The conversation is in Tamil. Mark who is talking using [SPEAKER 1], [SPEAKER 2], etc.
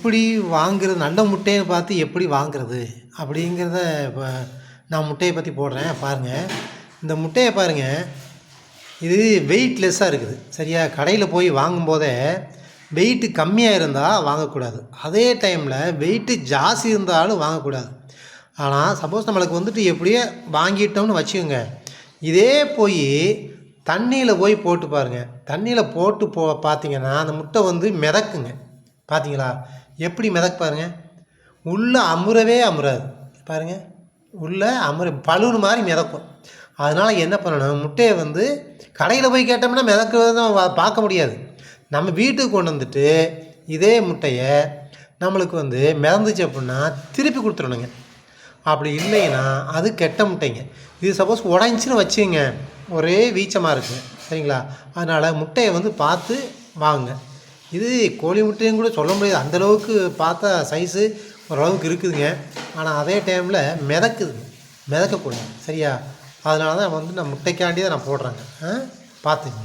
[SPEAKER 1] எப்படி வாங்குறது? நல்ல முட்டையை பார்த்து எப்படி வாங்குறது? அப்படிங்கிறத இப்போ நான் முட்டையை பற்றி போடுறேன். பாருங்கள் இந்த முட்டையை பாருங்கள் இது வெயிட்லெஸ்ஸாக இருக்குது. சரியா? கடையில் போய் வாங்கும்போதே வெயிட்டு கம்மியாக இருந்தால் வாங்கக்கூடாது. அதே டைமில் வெயிட்டு ஜாஸ்தி இருந்தாலும் வாங்கக்கூடாது. ஆனால் சப்போஸ் நம்மளுக்கு வந்துட்டு எப்படியே வாங்கிட்டோம்னு வச்சுக்கோங்க. இதே போய் தண்ணியில் போய் போட்டு பாருங்கள் தண்ணியில் போட்டு போ பார்த்தீங்கன்னா அந்த முட்டை வந்து மிதக்குங்க. பார்த்தீங்களா எப்படி மிதக்கு பாருங்கள் உள்ளே அமுறவே அமுறாது. பாருங்கள் உள்ளே அமுற பலூன் மாதிரி மிதக்கும். அதனால் என்ன பண்ணணும்? முட்டையை வந்து கடையில் போய் கேட்டோம்னா மிதக்கிறத பார்க்க முடியாது. நம்ம வீட்டுக்கு கொண்டு வந்துட்டு இதே முட்டையை நம்மளுக்கு வந்து மிதந்துச்சு அப்படின்னா திருப்பி கொடுத்துடணுங்க. அப்படி இல்லைன்னா அது கெட்ட முட்டைங்க. இது சப்போஸ் உடஞ்சின்னு வச்சுங்க ஒரே வீச்சமாக இருக்குங்க சரிங்களா? அதனால் முட்டையை வந்து பார்த்து வாங்குங்க. இது கோழி முட்டையும் கூட சொல்ல முடியாது. அந்தளவுக்கு பார்த்தா சைஸு ஓரளவுக்கு இருக்குதுங்க. ஆனால் அதே டைமில் மிதக்குதுங்க மிதக்கக்கூடாது. சரியா? அதனால தான் வந்து நான் முட்டைக்காண்டி தான் நான் போடுறேங்க. ஆ? பார்த்துங்க.